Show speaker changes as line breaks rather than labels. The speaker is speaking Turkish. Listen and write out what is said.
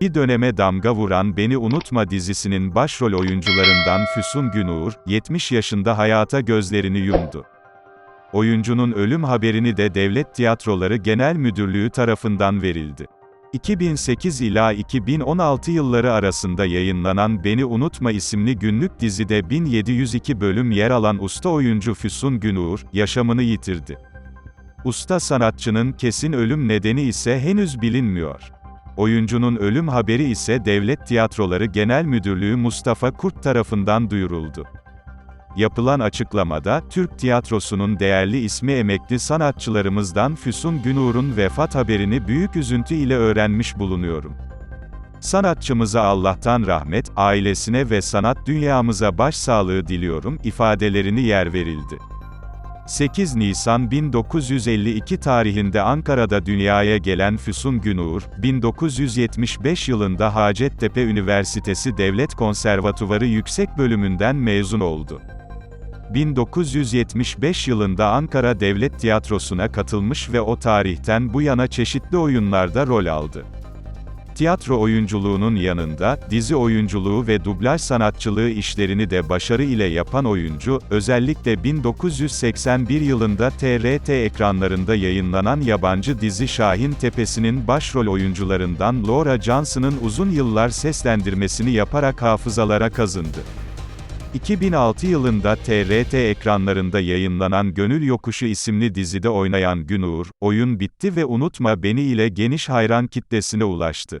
Bir döneme damga vuran Beni Unutma dizisinin başrol oyuncularından Füsun Günur, 70 yaşında hayata gözlerini yumdu. Oyuncunun ölüm haberini de Devlet Tiyatroları Genel Müdürlüğü tarafından verildi. 2008 ila 2016 yılları arasında yayınlanan Beni Unutma isimli günlük dizide 1702 bölüm yer alan usta oyuncu Füsun Günur, yaşamını yitirdi. Usta sanatçının kesin ölüm nedeni ise henüz bilinmiyor. Oyuncunun ölüm haberi ise Devlet Tiyatroları Genel Müdürlüğü Mustafa Kurt tarafından duyuruldu. Yapılan açıklamada, Türk tiyatrosunun değerli ismi emekli sanatçılarımızdan Füsun Günur'un vefat haberini büyük üzüntü ile öğrenmiş bulunuyorum. Sanatçımıza Allah'tan rahmet, ailesine ve sanat dünyamıza başsağlığı diliyorum ifadelerini yer verildi. 8 Nisan 1952 tarihinde Ankara'da dünyaya gelen Füsun Günur, 1975 yılında Hacettepe Üniversitesi Devlet Konservatuvarı Yüksek Bölümünden mezun oldu. 1975 yılında Ankara Devlet Tiyatrosu'na katılmış ve o tarihten bu yana çeşitli oyunlarda rol aldı. Tiyatro oyunculuğunun yanında, dizi oyunculuğu ve dublaj sanatçılığı işlerini de başarı ile yapan oyuncu, özellikle 1981 yılında TRT ekranlarında yayınlanan yabancı dizi Şahin Tepesi'nin başrol oyuncularından Laura Johnson'ın uzun yıllar seslendirmesini yaparak hafızalara kazındı. 2006 yılında TRT ekranlarında yayınlanan Gönül Yokuşu isimli dizide oynayan Günur, oyun bitti ve unutma beni ile geniş hayran kitlesine ulaştı.